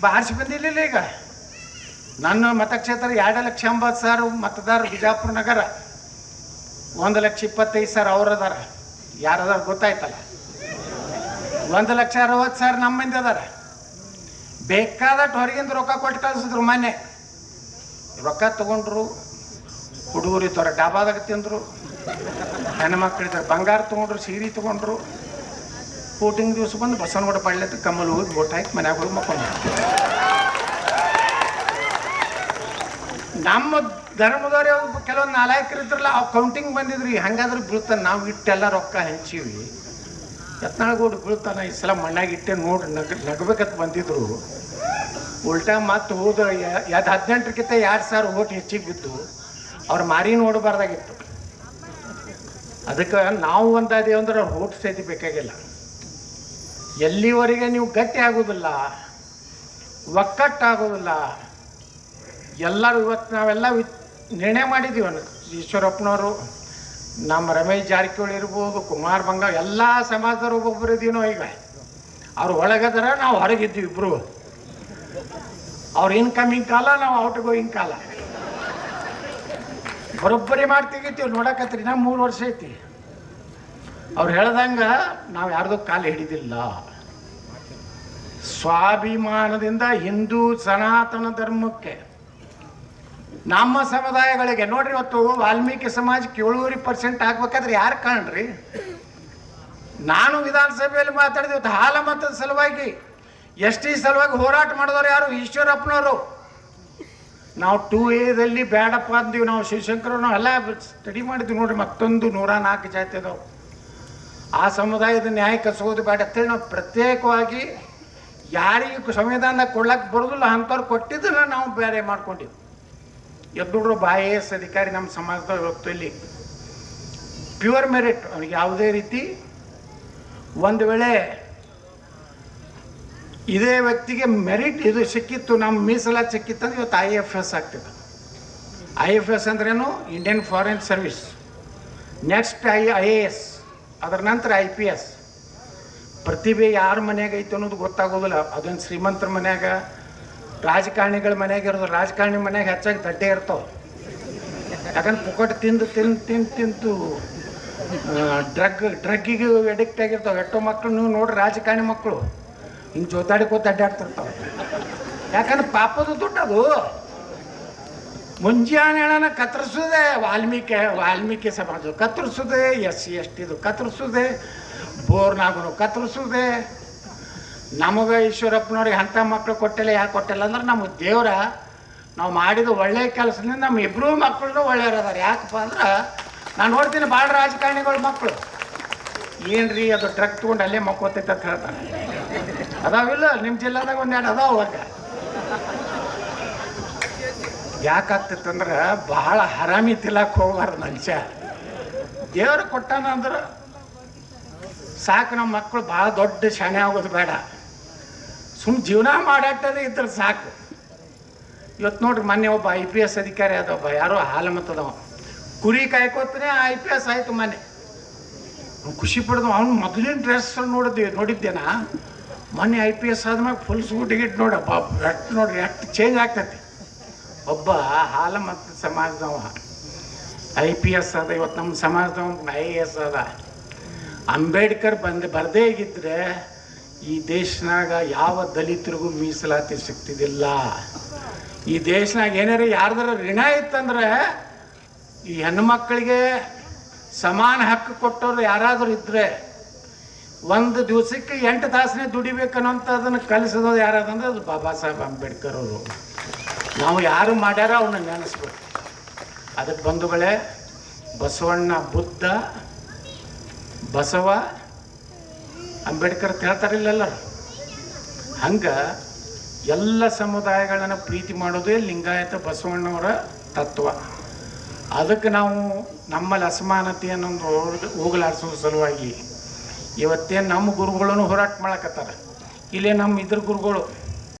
ಬಾರಿಸಿ ಬಂದಿಲ್ಲ ಈಗ. ನನ್ನ ಮತಕ್ಷೇತ್ರ ಎರಡು ಲಕ್ಷ ಎಂಬತ್ತು ಸಾವಿರ ಮತದಾರರು ಬಿಜಾಪುರ ನಗರ. ಒಂದು ಲಕ್ಷ ಇಪ್ಪತ್ತೈದು ಸಾವಿರ ಅವ್ರದಾರ. ಯಾರದಾರ ಗೊತ್ತಾಯ್ತಲ್ಲ? ಒಂದು ಲಕ್ಷ ಅರವತ್ತು ಸಾವಿರ ನಮ್ಮ ಮಂದಿ ಅದಾರ. ಬೇಕಾದಷ್ಟು ಹೊರಗಿಂದ ರೊಕ್ಕ ಕೊಟ್ಟು ಕಳಿಸಿದ್ರು ಮನೆ ರೊಕ್ಕ ತೊಗೊಂಡ್ರು, ಹುಡುಗರು ಇದ್ದವ್ರ ಡಾಬಾದಾಗ ತಿಂದರು ಹೆಣ್ಮಕ್ಳಿದ್ರೆ ಬಂಗಾರ ತೊಗೊಂಡ್ರು, ಸೀರೆ ತೊಗೊಂಡ್ರು. ಕೂಟಿಂಗ್ ದಿವಸ ಬಂದು ಬಸವನಗೌಡ ಪಳ್ಳೆತ್ತ ಕಮ್ಮಲ್ ಹೋಗಿ ಓಟ್ ಹಾಕಿ ಮನ್ಯಾಗ ಹೋಗಿ ಮಕ್ಕೊಂಡು ನಮ್ಮ ಧರ್ಮದವ್ರೆ ಕೆಲವೊಂದು ನಾಲಾಯಕರು ಇದ್ರಲ್ಲ ಅವ್ ಕೌಂಟಿಂಗ್ ಬಂದಿದ್ರಿ, ಹಂಗಾದ್ರೆ ಬೀಳ್ತಾನೆ. ನಾವು ಇಟ್ಟೆಲ್ಲ ರೊಕ್ಕ ಹಂಚೀವಿ. ಯತ್ನಾಳ್ಗೋಡು ಬೀಳ್ತಾನ. ಈ ಸಲ ಮಣ್ಣಾಗ ಇಟ್ಟೆ ನೋಡಿ ನಗ, ನಗಬೇಕಂತ ಬಂದಿದ್ರು. ಉಲ್ಟಾ ಮತ್ತೆ ಹೋದ ಯಾವ್ದು ಹದಿನೆಂಟರಕ್ಕಿಂತ ಎರಡು ಸಾವಿರ ಓಟ್ ಹೆಚ್ಚಿಗೆ ಬಿದ್ದು ಅವ್ರು ಮಾರಿ ನೋಡಬಾರ್ದಾಗಿತ್ತು. ಅದಕ್ಕೆ ನಾವು ಒಂದಾದೇವು ಅಂದ್ರೆ ಅವ್ರು ಓಟ್ ಸೇತಿ ಬೇಕಾಗಿಲ್ಲ. ಎಲ್ಲಿವರೆಗೆ ನೀವು ಗಟ್ಟಿ ಆಗೋದಿಲ್ಲ, ಒಕ್ಕಟ್ಟಾಗೋದಿಲ್ಲ, ಎಲ್ಲರೂ ಇವತ್ತು ನಾವೆಲ್ಲ ನಿರ್ಣಯ ಮಾಡಿದ್ದೀವಿ ಈಶ್ವರಪ್ಪನವರು, ನಮ್ಮ ರಮೇಶ್ ಜಾರಕಿಹೊಳಿ ಇರ್ಬೋದು, ಕುಮಾರ್ ಬಂಗ, ಎಲ್ಲ ಸಮಾಜದವ್ರು ಒಬ್ಬೊಬ್ಬರು ಇದೀನೋ ಈಗ. ಅವ್ರು ಒಳಗದಾರ, ನಾವು ಹೊರಗಿದ್ದೀವಿ ಇಬ್ಬರು ಅವ್ರ ಇನ್ಕಮಿಂಗ್ ಕಾಲ, ನಾವು ಔಟ್ ಗೋಯಿಂಗ್ ಕಾಲ. ಬರೋಬ್ಬರಿ ಮಾಡ್ತೀವಿ ನೋಡಕತ್ರಿ ನಮ್ಮ ಮೂರು ವರ್ಷ ಐತಿ. ಅವ್ರು ಹೇಳ್ದಂಗ ನಾವು ಯಾರ್ದೋ ಕಾಲು ಹಿಡಿದಿಲ್ಲ. ಸ್ವಾಭಿಮಾನದಿಂದ ಹಿಂದೂ ಸನಾತನ ಧರ್ಮಕ್ಕೆ ನಮ್ಮ ಸಮುದಾಯಗಳಿಗೆ ನೋಡ್ರಿ ಇವತ್ತು ವಾಲ್ಮೀಕಿ ಸಮಾಜಕ್ಕೆ ಏಳುವರೆ ಪರ್ಸೆಂಟ್ ಹಾಕ್ಬೇಕಾದ್ರೆ ಯಾರು ಕಾಣ್ರಿ? ನಾನು ವಿಧಾನಸಭೆಯಲ್ಲಿ ಮಾತಾಡಿದೆ ಇವತ್ತು ಹಾಲ ಮತದ ಸಲುವಾಗಿ, ಎಸ್ ಟಿ ಸಲುವಾಗಿ ಹೋರಾಟ ಮಾಡಿದವರು ಯಾರು? ಈಶ್ವರಪ್ಪನವರು. ನಾವು ಟೂ ಎದಲ್ಲಿ ಬೇಡಪ್ಪ ಅಂದೀವಿ, ನಾವು ಶಿವಶಂಕರ ನಾವು ಎಲ್ಲ ಸ್ಟಡಿ ಮಾಡಿದ್ವಿ ನೋಡ್ರಿ, ಮತ್ತೊಂದು ನೂರ ನಾಲ್ಕು ಜಾತಿ ಅದಾವೆ. ಆ ಸಮುದಾಯದ ನ್ಯಾಯ ಕಸೋದು ಬೇಡ ಅಂತೇಳಿ ನಾವು ಪ್ರತ್ಯೇಕವಾಗಿ ಯಾರಿಗೆ ಸಂವಿಧಾನ ಕೊಡ್ಲಕ್ಕೆ ಬರೋದಿಲ್ಲ, ಅಂಥವ್ರು ಕೊಟ್ಟಿದ್ದನ್ನು ನಾವು ಬೇರೆ ಮಾಡ್ಕೊಂಡಿವಿ. ಎದ್ದುಡ್ರು ಬಾಯಿ ಎ ಎಸ್ ಅಧಿಕಾರಿ ನಮ್ಮ ಸಮಾಜದ ಇವತ್ತು ಇಲ್ಲಿ. ಪ್ಯೂರ್ ಮೆರಿಟ್ ಅವ್ರಿಗೆ ಯಾವುದೇ ರೀತಿ ಒಂದು ವೇಳೆ ಇದೇ ವ್ಯಕ್ತಿಗೆ ಮೆರಿಟ್ ಇದು ಸಿಕ್ಕಿತ್ತು, ನಮ್ಮ ಮೀಸಲಾತಿ ಸಿಕ್ಕಿತ್ತು ಅಂದ್ರೆ ಇವತ್ತು ಐ ಎಫ್ ಎಸ್ ಆಗ್ತಿದೆ. ಐ ಎಫ್ ಎಸ್ ಅಂದ್ರೇನು Indian foreign service next I I A S ಅದರ ನಂತರ ಐ ಪಿ ಎಸ್ ಪ್ರತಿಭೆ ಯಾರ ಮನೆಯಾಗ ಐತೆ ಅನ್ನೋದು ಗೊತ್ತಾಗೋದಿಲ್ಲ. ಅದೊಂದು ಶ್ರೀಮಂತರ ಮನ್ಯಾಗ, ರಾಜಕಾರಣಿಗಳ ಮನೆಯಾಗ ಇರೋದು ರಾಜಕಾರಣಿ ಮನೆಯಾಗ ಹೆಚ್ಚಾಗಿ ದಡ್ಡೆ ಇರ್ತಾವೆ. ಯಾಕಂದ್ರೆ ಪುಕಟ್ ತಿಂದು ತಿಂದು ತಿಂದು ತಿಂತು ಡ್ರಗ್, ಡ್ರಗ್ಗಿಗೆ ಎಡಿಕ್ಟ್ ಆಗಿರ್ತಾವೆ. ಎಷ್ಟೋ ಮಕ್ಕಳು ನೀವು ನೋಡ್ರಿ ರಾಜಕಾರಣಿ ಮಕ್ಕಳು ಹಿಂಗೆ ಜೋತಾಡಿಕೋತ ಅಡ್ಡಾಡ್ತಿರ್ತಾವೆ. ಯಾಕಂದ್ರೆ ಪಾಪದ ದುಡ್ಡು ಮುಂಜಾನೆ ಹೇಳನ ಕತ್ತರಿಸೋದೆ ವಾಲ್ಮೀಕಿ ವಾಲ್ಮೀಕಿ ಸಮಾಜ ಕತ್ತರಿಸೋದೆ ಎಸ್ ಸಿ ಎಸ್ ಟಿದು ಕತ್ತರಿಸೋದೆ ಬೋರ್ನಾಗೂ ಕತ್ತರಿಸೋದೆ ನಮಗೆ ಈಶ್ವರಪ್ಪನವ್ರಿಗೆ ಅಂಥ ಮಕ್ಕಳು ಕೊಟ್ಟಿಲ್ಲ ಯಾಕೆ ಕೊಟ್ಟಿಲ್ಲ ಅಂದ್ರೆ ನಮ್ಮ ದೇವ್ರ. ನಾವು ಮಾಡಿದ ಒಳ್ಳೆಯ ಕೆಲಸದಿಂದ ನಮ್ಮ ಇಬ್ಬರೂ ಮಕ್ಕಳು ಒಳ್ಳೆಯವ್ರದಾರ. ಯಾಕಪ್ಪ ಅಂದ್ರೆ ನಾನು ನೋಡ್ತೀನಿ ಭಾಳ ರಾಜಕಾರಣಿಗಳು ಮಕ್ಕಳು ಏನ್ರಿ ಅದು ಟ್ರಕ್ ತೊಗೊಂಡು ಅಲ್ಲೇ ಮಕ್ಕೋತೈತೆ ಅಂತ ಹೇಳ್ತಾನೆ ಅದಾವಿಲ್ಲ ನಿಮ್ಮ ಜಿಲ್ಲಾದಾಗ ಒಂದೆರಡು ಅದಾವ ಅವಾಗ. ಯಾಕಾಗ್ತಿತ್ತಂದ್ರೆ ಬಹಳ ಹರಾಮಿ ತಿಲಾಕ್ ಹೋಗ್ಬಾರ್ದು ಮನುಷ್ಯ. ದೇವ್ರು ಕೊಟ್ಟಾನ ಅಂದ್ರೆ ಸಾಕು, ನಮ್ಮ ಮಕ್ಕಳು ಭಾಳ ದೊಡ್ಡ ಶಾಣೆ ಆಗೋದು ಬೇಡ. ಸುಮ್ ಜೀವನ ಮಾಡಾಟದೇ ಇದ್ರೆ ಸಾಕು. ಇವತ್ತು ನೋಡ್ರಿ ಮೊನ್ನೆ ಒಬ್ಬ ಐ ಪಿ ಎಸ್ ಅಧಿಕಾರಿ ಅದೊಬ್ಬ ಯಾರೋ ಹಾಲು ಮತ್ತದವ. ಕುರಿ ಕಾಯ್ಕೋತಾನೆ ಐ ಪಿ ಎಸ್ ಆಯ್ತು ಮೊನ್ನೆ. ಖುಷಿ ಪಡೆದು ಅವ್ನು ಮೊದಲಿನ ಡ್ರೆಸ್ ನೋಡಿದ್ವಿ ನೋಡಿದ್ದೇನಾ? ಮೊನ್ನೆ ಐ ಪಿ ಎಸ್ ಆದ್ಮೇಲೆ ಫುಲ್ ಸೂಟ್ ಗಿಟ್ ನೋಡಪ್ಪ ಎಷ್ಟು ನೋಡ್ರಿ ಎಷ್ಟು ಚೇಂಜ್ ಆಗ್ತೈತಿ. ಒಬ್ಬ ಹಾಲ ಮತ್ತು ಸಮಾಜದವ. ಐ ಪಿ ಎಸ್ ಅದ ಇವತ್ತು ನಮ್ಮ ಸಮಾಜದವ ಐ ಎ ಎಸ್ ಅದ. ಅಂಬೇಡ್ಕರ್ ಬಂದು, ಬರದೇ ಇದ್ರೆ ಈ ದೇಶನಾಗ ಯಾವ ದಲಿತರಿಗೂ ಮೀಸಲಾತಿ ಸಿಗ್ತಿದ್ದಿಲ್ಲ. ಈ ದೇಶನಾಗ ಏನಾರ ಯಾರ್ದಾರ ಋಣ ಇತ್ತಂದ್ರೆ ಈ ಹೆಣ್ಮಕ್ಳಿಗೆ ಸಮಾನ ಹಕ್ಕು ಕೊಟ್ಟವ್ರು ಯಾರಾದರೂ ಇದ್ರೆ ಒಂದು ದಿವಸಕ್ಕೆ ಎಂಟು ತಾಸನೇ ದುಡಿಬೇಕನ್ನೋಂಥದ್ದನ್ನು ಕಲಿಸೋದು ಯಾರಾದಂದ್ರೆ ಅದು ಬಾಬಾ ಸಾಹೇಬ್ ಅಂಬೇಡ್ಕರ್ ಅವರು. ನಾವು ಯಾರು ಮಾಡ್ಯಾರ ಅವನ್ನ ನೆನೆಸ್ಬೇಕು. ಅದಕ್ಕೆ ಬಂಧುಗಳೇ, ಬಸವಣ್ಣ ಬುದ್ಧ, ಬಸವ, ಅಂಬೇಡ್ಕರ್ ಅಂತ ಹೇಳ್ತಾರಿಲ್ಲ ಎಲ್ಲರೂ. ಹಂಗೆ ಎಲ್ಲ ಸಮುದಾಯಗಳನ್ನು ಪ್ರೀತಿ ಮಾಡೋದೇ ಲಿಂಗಾಯತ ಬಸವಣ್ಣವರ ತತ್ವ. ಅದಕ್ಕೆ ನಾವು ನಮ್ಮಲ್ಲಿ ಅಸಮಾನತೆಯನ್ನು ಹೋಗಲಾಡಿಸೋ ಸಲುವಾಗಿ ಇವತ್ತೇನು ನಮ್ಮ ಗುರುಗಳನ್ನು ಹೋರಾಟ ಮಾಡಕತ್ತಾರ. ಇಲ್ಲೇ ನಮ್ಮ ಇದ್ರ ಗುರುಗಳು.